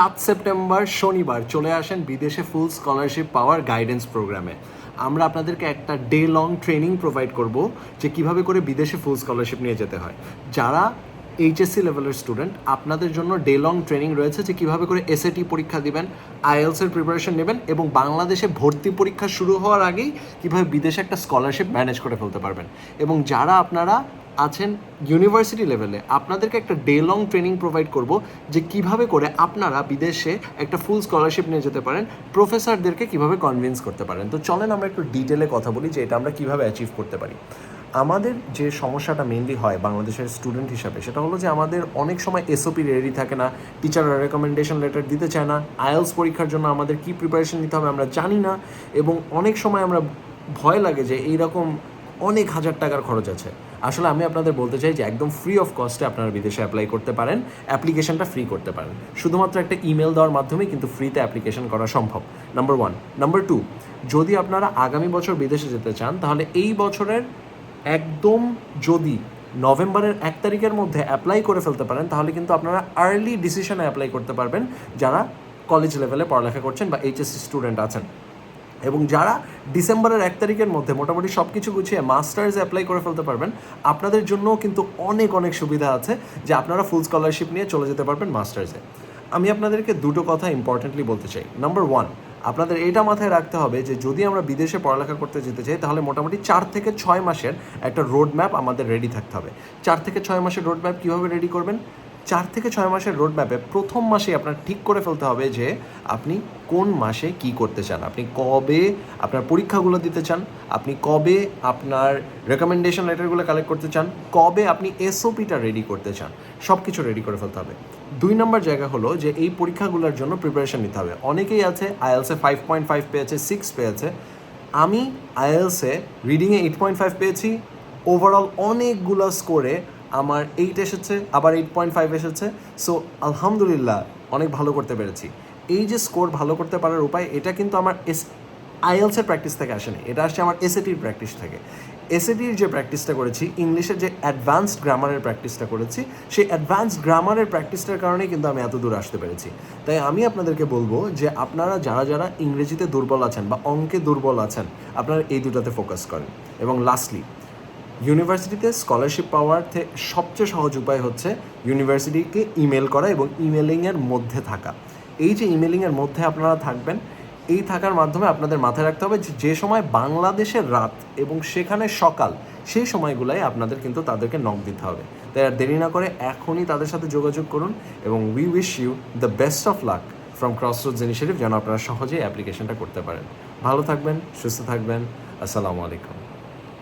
সাত সেপ্টেম্বর শনিবার চলে আসেন বিদেশে ফুল স্কলারশিপ পাওয়ার গাইডেন্স প্রোগ্রামে আমরা আপনাদেরকে একটা ডে লং ট্রেনিং প্রোভাইড করব যে কীভাবে করে বিদেশে ফুল স্কলারশিপ নিয়ে যেতে হয়। যারা এইচএসসি লেভেলের স্টুডেন্ট আপনাদের জন্য ডে লং ট্রেনিং রয়েছে যে কীভাবে করে এসএটি পরীক্ষা দিবেন আইএলসের প্রিপারেশন নেবেন এবং বাংলাদেশে ভর্তি পরীক্ষা শুরু হওয়ার আগেই কীভাবে বিদেশে একটা স্কলারশিপ ম্যানেজ করে ফেলতে পারবেন। এবং যারা আপনারা আছেন ইউনিভার্সিটি লেভেলে আপনাদেরকে একটা ডে লং ট্রেনিং প্রোভাইড করব যে কীভাবে করে আপনারা বিদেশে একটা ফুল স্কলারশিপ নিয়ে যেতে পারেন প্রফেসরদেরকে কীভাবে কনভিন্স করতে পারেন। তো চলেন আমরা একটু ডিটেলে কথা বলি যে এটা আমরা কীভাবে অ্যাচিভ করতে পারি। আমাদের যে সমস্যাটা মেনলি হয় বাংলাদেশের স্টুডেন্ট হিসাবে, সেটা হলো যে আমাদের অনেক সময় এসওপি রেডি থাকে না টিচাররা রেকমেন্ডেশন লেটার দিতে চায় না আইএলস পরীক্ষার জন্য আমাদের কি প্রিপারেশন নিতে হবে আমরা জানি না, এবং অনেক সময় আমরা ভয় লাগে যে এইরকম অনেক হাজার টাকার খরচ আছে। আসলে আমি আপনাদের বলতে চাই যে একদম ফ্রি অফ কস্টে আপনারা বিদেশে অ্যাপ্লাই করতে পারেন অ্যাপ্লিকেশনটা ফ্রি করতে পারেন। শুধুমাত্র একটা ইমেল দেওয়ার মাধ্যমেই কিন্তু ফ্রিতে অ্যাপ্লিকেশন করা সম্ভব। নাম্বার ওয়ান নাম্বার টু যদি আপনারা আগামী বছর বিদেশে যেতে চান, তাহলে এই বছরের একদম যদি নভেম্বরের এক তারিখের মধ্যে অ্যাপ্লাই করে ফেলতে পারেন, তাহলে কিন্তু আপনারা আর্লি ডিসিশনে অ্যাপ্লাই করতে পারবেন যারা কলেজ লেভেলে পড়ালেখা করছেন বা এইচএসসি স্টুডেন্ট আছেন। এবং যারা ডিসেম্বরের এক তারিখের মধ্যে মোটামুটি সব কিছু গুছিয়ে মাস্টার্স অ্যাপ্লাই করে ফেলতে পারবেন, আপনাদের জন্যও কিন্তু অনেক অনেক সুবিধা আছে যে আপনারা ফুল স্কলারশিপ নিয়ে চলে যেতে পারবেন মাস্টার্সে। আমি আপনাদেরকে দুটো কথা ইম্পর্টেন্টলি বলতে চাই। নাম্বার ওয়ান আপনাদের এটা মাথায় রাখতে হবে যে যদি আমরা বিদেশে পড়ালেখা করতে যেতে চাই, তাহলে মোটামুটি চার থেকে ছয় মাসের একটা রোড ম্যাপ আমাদের রেডি থাকতে হবে। চার থেকে ছয় মাসের রোড ম্যাপ কীভাবে রেডি করবেন? চার থেকে ছয় মাসের রোড ম্যাপে প্রথম মাসে আপনার ঠিক করে ফেলতে হবে যে আপনি কোন মাসে কি করতে চান। আপনি কবে আপনার পরীক্ষাগুলো দিতে চান, আপনি কবে আপনার রেকমেন্ডেশন লেটারগুলো কালেক্ট করতে চান, কবে আপনি এসওপিটা রেডি করতে চান সব কিছু রেডি করে ফেলতে হবে। দুই নম্বর জায়গা হলো যে এই পরীক্ষাগুলোর জন্য প্রিপারেশন নিতে হবে। অনেকেই আছে আইএলসে ফাইভ পয়েন্ট ফাইভ পেয়েছে সিক্স পেয়েছে। আমি আইএলসে রিডিংয়ে এইট পয়েন্ট ফাইভ পেয়েছি। ওভারঅল অনেকগুলো স্কোরে আমার এইট এসেছে, আবার এইট পয়েন্ট ফাইভ এসেছে। সো আলহামদুলিল্লাহ, অনেক ভালো করতে পেরেছি। এই যে স্কোর ভালো করতে পারার উপায়, এটা কিন্তু আমার এস আইএলসের প্র্যাকটিস থেকে আসেনি। এটা আসছে আমার এসএটির প্র্যাকটিস থেকে। এসএটির যে প্র্যাকটিসটা করেছি, ইংলিশের যে অ্যাডভান্সড গ্রামারের প্র্যাকটিসটা করেছি, সেই অ্যাডভান্সড গ্রামারের প্র্যাকটিসটার কারণেই কিন্তু আমি এত দূর আসতে পেরেছি। তাই আমি আপনাদেরকে বলব যে, আপনারা যারা যারা ইংরেজিতে দুর্বল আছেন বা অঙ্কে দুর্বল আছেন, আপনারা এই দুটাতে ফোকাস করেন। এবং লাস্টলি ইউনিভার্সিটিতে স্কলারশিপ পাওয়ার সবচেয়ে সহজ উপায় হচ্ছে ইউনিভার্সিটিকে ইমেল করা এবং ইমেলিংয়ের মধ্যে থাকা। এই যে ইমেলিংয়ের মধ্যে আপনারা থাকবেন, এই থাকার মাধ্যমে আপনাদের মাথায় রাখতে হবে যে যে সময় বাংলাদেশের রাত এবং সেখানে সকাল, সেই সময়গুলাই আপনাদের কিন্তু তাদেরকে নক দিতে হবে। তাই আর দেরি না করে এখনই তাদের সাথে যোগাযোগ করুন এবং we wish you the best of luck from Crossroads Initiative যেন আপনারা সহজেই অ্যাপ্লিকেশনটা করতে পারেন। ভালো থাকবেন, সুস্থ থাকবেন, আসসালামু আলাইকুম।